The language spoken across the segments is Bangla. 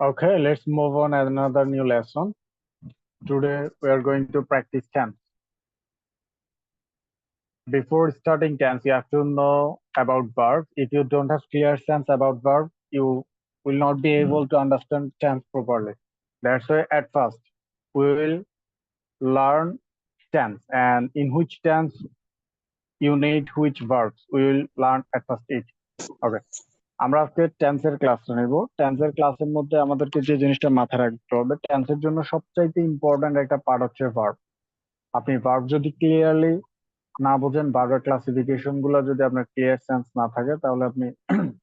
Okay, let's move on another new lesson. Today we are going to practice tense. Before starting tense, you have to know about verb. If you don't have clear sense about verb, you will not be hmm. able to understand tense properly. That's why at first we will learn tense and in which tense you need which verbs. We will learn at first it. Okay. আমরা আজকে টেন্সের ক্লাস নেব। টেন্সের ক্লাসের মধ্যে আমাদেরকে যে জিনিসটা মাথায় রাখতে হবে টেন্সের জন্য সবচাইতে ইম্পর্ট্যান্ট একটা পার্ট হচ্ছে ভার্ব আপনি ভার্ব যদি ক্লিয়ারলি না বোঝেন ভার্বের ক্লাসিফিকেশনগুলো যদি আপনার ক্লিয়ার সেন্স না থাকে, তাহলে আপনি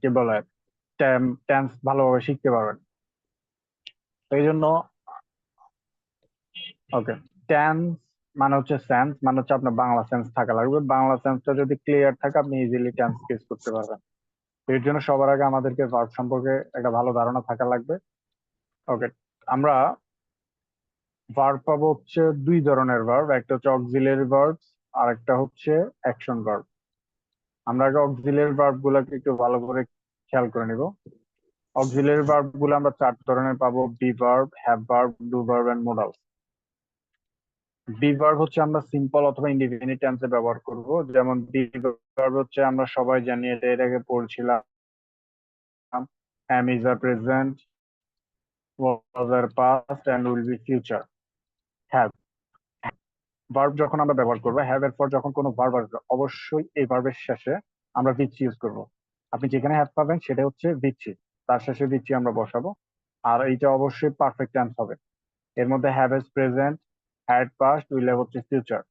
কি বলে টেন্স ভালোভাবে শিখতে পারবেন। এই জন্য ওকে টেন্স মানে হচ্ছে সেন্স মানে হচ্ছে আপনার বাংলা সেন্স থাকা লাগবে। বাংলা সেন্সটা যদি ক্লিয়ার থাকে, আপনি ইজিলি টেন্স কেস করতে পারবেন। এর জন্য সবার আগে আমাদেরকে ভার্ব সম্পর্কে একটা ভালো ধারণা থাকা লাগবে। ওকে আমরা ভার্ব পাবো হচ্ছে দুই ধরনের ভার্ব একটা হচ্ছে অক্সিলারি ভার্ব আর একটা হচ্ছে অ্যাকশন ভার্ব আমরা আগে অক্সিলারি ভার্ব গুলোকে একটু ভালো করে খেয়াল করে নিব। অক্সিলারি ভার্বগুলো আমরা চার ধরনের পাবো be verb have verb do verb and modals be verb হচ্ছে আমরা সিম্পল অথবা ইন্ডিপেন্ডেন্ট টেন্সে ব্যবহার করব। যেমন বি ভার্ব হচ্ছে আমরা সবাই জানি, এটা এর আগে পড়ছিলাম। Am is a present, was a past and will be future. Have. Verb যখন আমরা ব্যবহার করব হ্যাভ এর পর যখন কোনো ভার্ব আসবে, অবশ্যই এই ভার্বের শেষে আমরা ভিচ্ছি ইউজ করব। আপনি যেখানে হ্যাভ পাবেন সেটা হচ্ছে ভিচ্ছি তার শেষে ভিচ্ছি আমরা বসাবো। আর এইটা অবশ্যই পারফেক্ট টেন্স হবে। এর মধ্যে have has present had past will have হচ্ছে future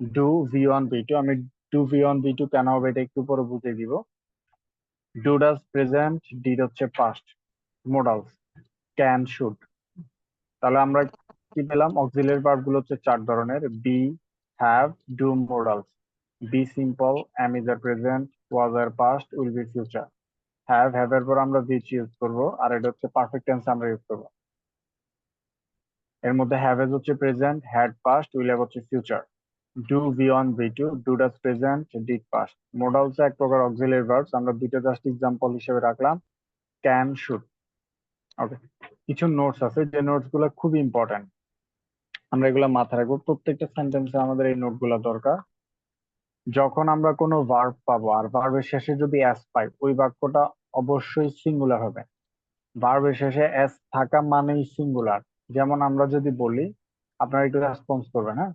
do V one V two আমি do V one V two কেন হবে এটা একটু পরে বুঝিয়ে দিব। ডু ডাস প্রেজেন্ট ডিড হচ্ছে পাস্ট মোডালস ক্যান শুড তাহলে আমরা কি পেলাম? অক্সিলারি ভার্বগুলো হচ্ছে চার ধরনের। Be have do modals be simple am is are present was R past will be future have have এর পর আমরা বিচ ইউজ করব। আর এটা হচ্ছে পারফেক্ট টেন্স আমরা ইউজ করব। এর মধ্যে হ্যাভ এজ হচ্ছে present had past will have হচ্ছে future do V one V two do does present did past modals এক প্রকার অক্সিলারি ভার্বস আমরা দুইটা জাস্ট এক্সাম্পল হিসেবে রাখলাম ক্যান শুড ওকে কিছু নোটস আছে, যে নোটসগুলো খুব ইম্পর্টেন্ট আমরা এগুলো মাথায় রাখব। প্রত্যেকটা সেন্টেন্সে আমাদের এই নোটগুলা দরকার। যখন আমরা কোনো ভার্ব পাবো, আর ভার্বের শেষে যদি এস পাই, ওই বাক্যটা অবশ্যই সিঙ্গুলার হবে। ভার্বের শেষে এস থাকা মানেই সিঙ্গুলার যেমন আমরা যদি বলি আপনারা একটু রেসপন্স করবেন হ্যাঁ?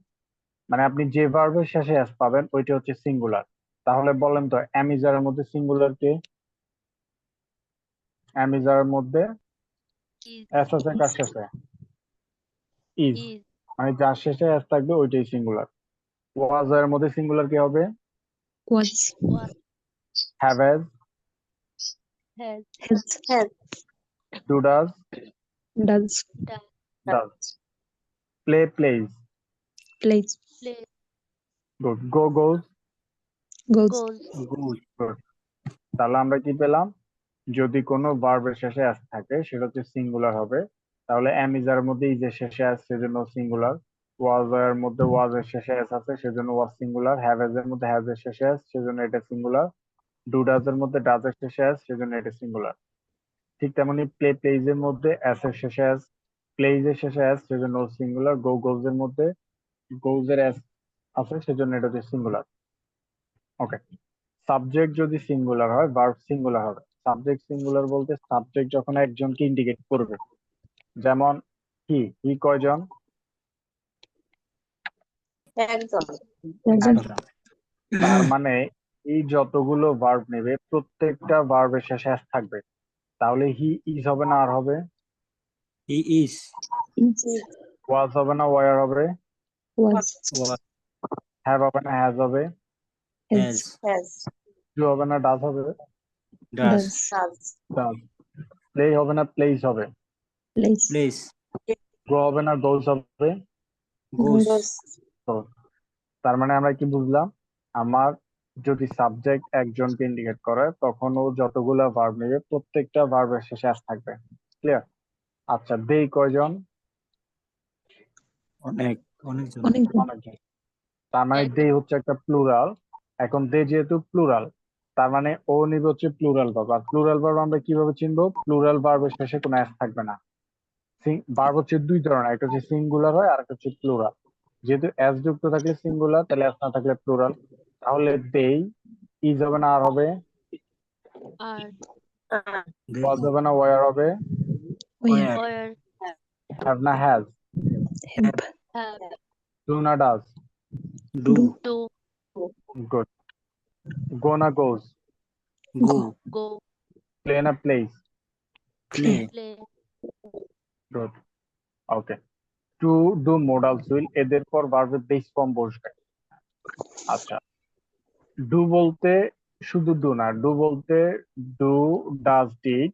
মানে আপনি যে ভার্বের শেষে এস পাবেন ওইটা হচ্ছে সিঙ্গুলার তাহলে বলেন তো অ্যামিজারের মধ্যে সিঙ্গুলার কে? অ্যামিজারের মধ্যে এস আছে কার শেষে? ইজ মানে যার শেষে এস থাকবে ওইটাই সিঙ্গুলার ওয়াজ এর মধ্যে সিঙ্গুলার কি হবে? Was. Have has has. Has. Has. Do does does plays plays. Play good go goes goes goes good good তাহলে আমরা কি পেলাম? যদি কোনো ভার্বের শেষে এস থাকে সেটা হচ্ছে সিঙ্গুলার হবে। তাহলে অ্যামিজার মধ্যে ইজ এর শেষে এস সেজন্য সিঙ্গুলার ওয়াজ এর মধ্যে ওয়াজ এর শেষে এস আছে সেজন্য ওয়াজ সিঙ্গুলার হ্যাভ এজ এর মধ্যে হ্যাভ এর শেষে এস সেজন্য এটা সিঙ্গুলার ডু ডাজ এর মধ্যে ডাজ এর শেষে এস সেজন্য এটা সিঙ্গুলার ঠিক তেমনি প্লে প্লেজ এর মধ্যে এস এর শেষে এস প্লেজ এর শেষে এস সেজন্য সিঙ্গুলার গো গোজ এর মধ্যে গোজ এর এস আছে সেজন্য এটা হচ্ছে সিঙ্গুলার ওকে সাবজেক্ট যদি সিঙ্গুলার হয় ভার্ব সিঙ্গুলার হবে। সাবজেক্ট সিঙ্গুলার বলতে সাবজেক্ট যখন একজনকে ইন্ডিকেট করবে যেমন হি হি কয়জন? তার মানে এই যতগুলো ভার্ব নেবে প্রত্যেকটা ভার্বের শেষে এস থাকবে। তাহলে হি ইজ হবে না আর হবে? He is. is ওয়াজ হবে না ওয়ার হবে? Was. হ্যাভ হবে না হ্যাজ হবে? Has. Has. Has ডু হবে না ডাজ হবে? Does. Does. ডাজ প্লে হবে না প্লেস হবে? Plays. Plays. গো হবে না গোজ হবে? Goes. Goes. তার মানে আমরা কি বুঝলাম? আমার যদি সাবজেক্ট একজনকে ইন্ডিকেট করে তখন ও যতগুলা ভার্ব নেবে প্রত্যেকটা ভার্বের শেষে আস থাকবে। ক্লিয়ার আচ্ছা দেই কয়জন? অনেক অনেকজন। অনেকজন অনেকজন। তার মানে দে হচ্ছে একটা প্লুরাল এখন দে যেহেতু প্লুরাল তার মানে ও নিবে হচ্ছে প্লুরাল ভার্ব আর প্লুরাল ভার্ব আমরা কীভাবে চিনবো? প্লুরাল ভার্বের শেষে কোনো এস থাকবে না। ভার্ব হচ্ছে দুই ধরনের একটা হচ্ছে সিঙ্গুলার হয় আর একটা হচ্ছে প্লুরাল যেহেতু এস যুক্ত থাকলে সিঙ্গুলার তাহলে এস না থাকলে প্লুরাল তাহলে দেই ইজ হবে না আর হবে? ওয়াজ হবে না ওয়ার হবে? Where? ওয়ার হ্যাভ না হ্যাজ Have. হ্যাভ ডু না ডাজ do, গুড গো না গোজ go, প্লে না plays play, play good okay to do modals will এদের পর ভার্বের বেস ফর্ম বসবে। আচ্ছা। ডু বলতে শুধু ডু না। ডু বলতে ডু ডাজ ডিড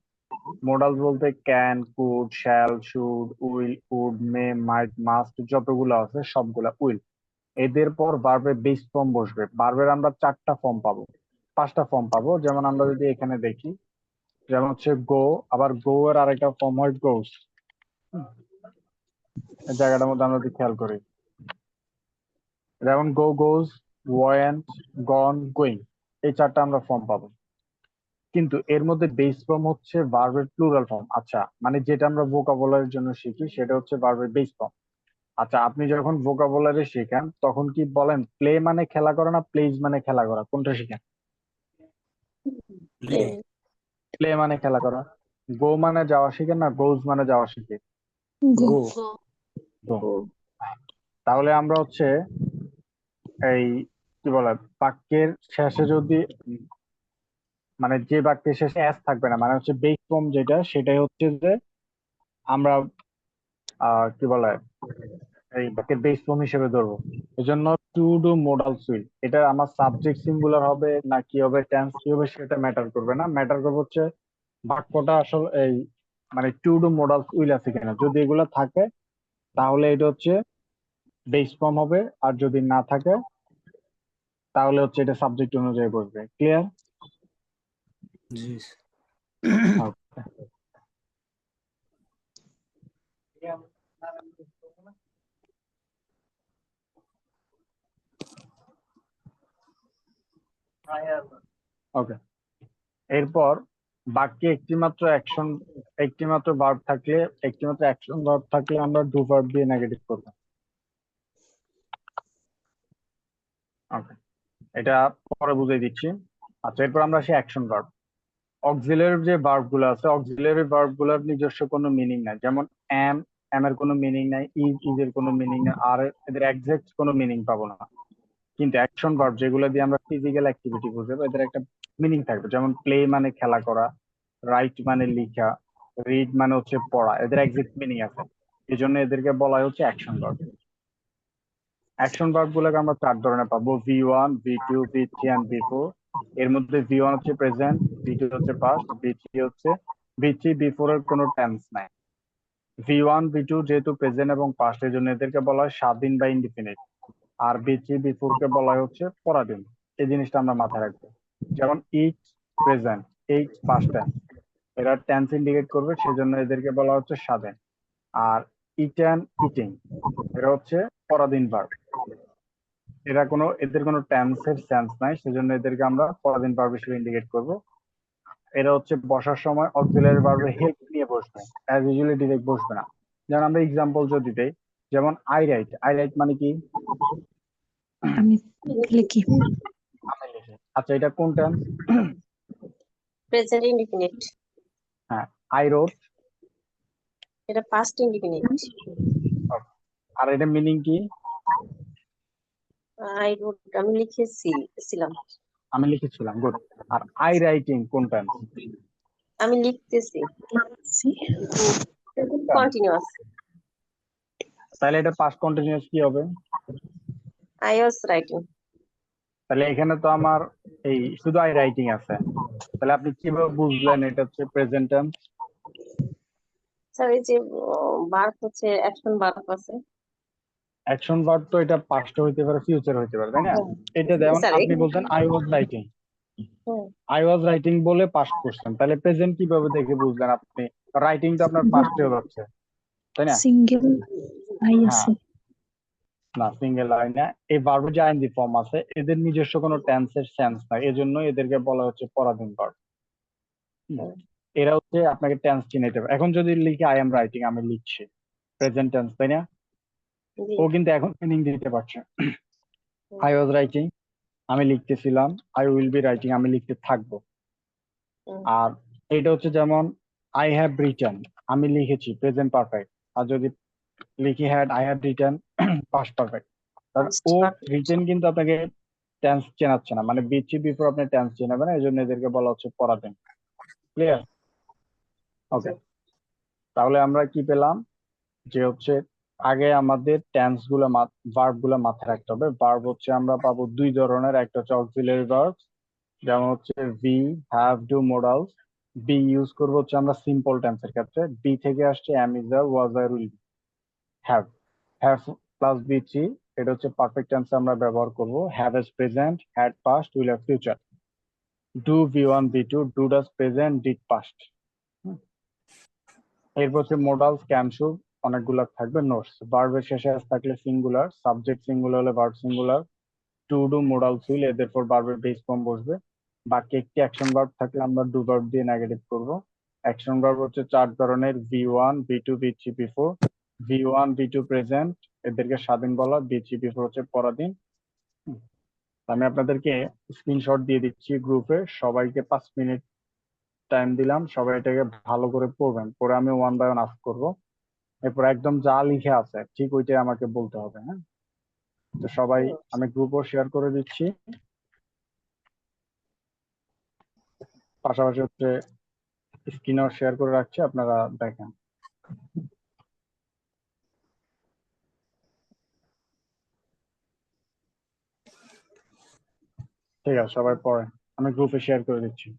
মোডালস বলতে can could shall should will would may might must যতগুলো আছে সবগুলা উইল এদের পর ভার্বের বেস ফর্ম বসবে। ভার্বের আমরা চারটা ফর্ম পাবো। পাঁচটা ফর্ম পাবো। যেমন আমরা যদি এখানে দেখি, যেমন হচ্ছে গো আবার গো এর আরেকটা ফর্ম হয় গোস জায়গাটার মধ্যে আমরা যদি খেয়াল করি। যেমন go goes went gone going এই চারটা আমরা ফর্ম পাবো। কিন্তু এর মধ্যে বেস ফর্ম হচ্ছে ভার্বের প্লুরাল ফর্ম আচ্ছা মানে যেটা আমরা ভোকাবুলারির জন্য শিখি সেটা হচ্ছে ভার্বের বেস ফর্ম আচ্ছা আপনি যখন ভোকাবুলারি শেখান তখন কি বলেন প্লে মানে খেলা করা না প্লেজ মানে খেলা করা? কোনটা শিখেন? প্লে মানে খেলা করা। গো মানে যাওয়া শিখেন না গোজ মানে যাওয়া শিখে? গো তাহলে আমরা হচ্ছে এই কি বলে বাক্যের শেষে যদি মানে যে বাক্যের শেষে এস থাকবে না মানে হচ্ছে বেস ফর্ম যেটা, সেটাই হচ্ছে যে আমরা কি বলে, এই বাক্যের বেস ফর্ম হিসেবে ধরবো। এজন্য টু ডু মোডাল সুইল এটা আমার সাবজেক্ট সিঙ্গুলার হবে না কি হবে টেন্স কি হবে, সেটা ম্যাটার করবে না। ম্যাটার করবে হচ্ছে বাক্যটা আসলে, এই মানে টু ডু মোডাল উইল আছে কিনা। যদি এগুলো থাকে, তাহলে এটা হচ্ছে বেস ফর্ম হবে, আর যদি না থাকে, তাহলে হচ্ছে এটা সাবজেক্ট অনুযায়ী বসবে। ক্লিয়ার ওকে এরপর বাক্যে একটি মাত্র অ্যাকশন একটি মাত্র ভার্ব থাকলে একটি মাত্র অ্যাকশন ভার্ব থাকলে আমরা ডু ভার্ব দিয়ে নেগেটিভ করব। ওকে এটা পরে বুঝিয়ে দিচ্ছি। আচ্ছা এরপর আমরা আসি অ্যাকশন ভার্ব অক্সিলারি যে ভার্বগুলো আছে অক্সিলারি ভার্বগুলোর নিজস্ব কোনো মিনিং নাই। যেমন এম এম এর কোনো মিনিং নাই ইজ ইজ এর কোনো মিনিং নাই আর এদের এক্সাক্ট কোনো মিনিং পাবো না। কিন্তু অ্যাকশন ভার্ব যেগুলো দিয়ে আমরা ফিজিক্যাল অ্যাক্টিভিটি বুঝাবো, এদের একটা মিনিং থাকবে। যেমন প্লে মানে খেলা করা রাইট মানে লেখা রিড মানে হচ্ছে পড়া, এদের এক্সাক্ট মিনিং আছে। এই জন্য এদেরকে বলা হচ্ছে অ্যাকশন ভার্ব অ্যাকশন ভার্ব গুলোকে আমরা চার ধরনের পাবো V one V two V three and V four এর মধ্যে ভি ওয়ান হচ্ছে প্রেজেন্ট ভি টু হচ্ছে পাস্ট ভি থ্রি হচ্ছে ভি থ্রি ভি ফোর এর কোনো টেন্স নাই। ভি ওয়ান ভি টু যেহেতু প্রেজেন্ট এবং পাস্ট এর জন্য এদেরকে বলা হয় স্বাধীন বা ইনডিফিনিট আর বি থ্রি বি ফোর কে বলা হয় হচ্ছে পরাধীন। এই জিনিসটা আমরা মাথায় রাখব। যেমন eat present ate past tense এরা টেন্স ইন্ডিকেট করবে, সেজন্য এদেরকে বলা হচ্ছে স্বাধীন। আর ইটেন ইটিং এরা হচ্ছে পরাধীন ভার্ব এরা কোনো এদের কোনো টেন্সের সেন্স নাই সেজন্য এদেরকে আমরা পরাধীন ভার্ব হিসেবে ইন্ডিকেট করব। এরা হচ্ছে বসার সময় অক্সিলারি ভার্বের হেল্প নিয়ে বসবে অ্যাজ ইউজুয়ালি ডিরেক্ট বসবে না। যেমন আমরা এক্সাম্পল যদি দেই যেমন আই রাইট আই রাইট মানে কি? আমি লিখি। আমি লিখি। আচ্ছা এটা কোন টেন্স প্রেজেন্ট ইনডিফিনিট হ্যাঁ আই রোট এটা পাস্ট ইনডিফিনিট আর এটা মিনিং কি? আই রোড আমি লিখেছি ছিলাম আমি লিখেছিলাম গুড আর আই রাইটিং কোন টেন্স আমি লিখতেছি। কন্টিনিউয়াস তাহলে এটা পাস্ট কন্টিনিউয়াস কি হবে? আই ওয়াজ রাইটিং তাহলে এখানে তো আমার এই শুধু আই রাইটিং আছে। তাহলে আপনি কীভাবে বুঝলেন এটা হচ্ছে প্রেজেন্ট টেন্স স্যার এই যে বার্ব হচ্ছে অ্যাকশন বার্ব আছে। অ্যাকশন ভার্ব তো এটা পাস্ট হইতে পারে ফিউচার হইতে পারে তাই না? এটা যেমন আপনি বলছেন I was writing I was writing বলে পাস্ট করছেন। তাহলে প্রেজেন্ট কীভাবে দেখে বুঝলেন আপনি? রাইটিং তো আপনার পাস্টে হচ্ছে তাই না? সিঙ্গেল I আছে। না সিঙ্গেল লাইনে এই ভার্বের যে আইনজি ফর্ম আছে এদের নিজস্ব কোনো টেন্সের সেন্স নাই। এজন্য এদেরকে বলা হচ্ছে পরাধীন ভার্ব এরা হচ্ছে আপনাকে টেন্স চিনাইতে হবে এখন যদি লিখি আই এম রাইটিং আমি লিখছি। প্রেজেন্ট টেন্স তাই না? ও কিন্তু এখন মিনিং দিতে পারছে। আই ওয়াজ রাইটিং আমি লিখতেছিলাম আই উইল বি রাইটিং আমি লিখতে থাকব। আর এটা হচ্ছে যেমন আই হ্যাভ রিটার্ন আমি লিখেছি প্রেজেন্ট পারফেক্ট আর যদি লিখি had I have written past perfect Past ও। রিটেন কিন্তু আপনাকে টেন্স চেনাচ্ছে না। মানে বিচি বিফোর আপনি টেন্স চেনাবেন এই জন্য এদেরকে বলা হচ্ছে পরাধীন। ক্লিয়ার ওকে তাহলে আমরা কি পেলাম? যে হচ্ছে আগে আমাদের টেন্সগুলো ভার্বগুলো মাথায় রাখতে হবে। ভার্ব হচ্ছে আমরা পাবো দুই ধরনের, একটা হচ্ছে অক্সিলারি ভার্ব যেমন হচ্ছে be have do modals be use করব হচ্ছে আমরা সিম্পল টেন্সের ক্ষেত্রে। বি থেকে আসছে অ্যাম ইজ আর ওয়াজ আর উইল হ্যাভ হ্যাভ প্লাস বিচি এটা হচ্ছে পারফেক্ট টেন্স আমরা ব্যবহার করব। Have has present had past will have future do v one v two do does present did past এরপর হচ্ছে মোডালস ক্যামসু অনেকগুলো থাকবে নোটস ভার্বের শেষে থাকলে সিঙ্গুলার সাবজেক্ট সিঙ্গুলার হলে verb singular to do modal will এদের পর ভার্বের বেস ফর্ম বসবে। বাকি একটি অ্যাকশন ভার্ব থাকলে আমরা ডু ভার্ব দিয়ে নেগেটিভ করব। অ্যাকশন ভার্ব হচ্ছে চার ধরনের v one v two v three v four v one v two present এদেরকে স্বাধীন বলা ভি থ্রি ভি ফোর হচ্ছে পরাধীন। আমি আপনাদেরকে স্ক্রিনশট দিয়ে দিচ্ছি গ্রুপে সবাইকে পাঁচ মিনিট টাইম দিলাম, সবাই এটাকে ভালো করে পড়বেন। পরে আমি ওয়ান বাই ওয়ান আস করব। এরপর একদম যা লিখে আছে, ঠিক ওইটাই আমাকে বলতে হবে হ্যাঁ? তো সবাই আমি গ্রুপও শেয়ার করে দিচ্ছি। পাশাপাশি হচ্ছে স্ক্রিনও শেয়ার করে রাখছি, আপনারা দেখেন। ঠিক আছে, সবাই পরে আমি গ্রুপে শেয়ার করে দিচ্ছি।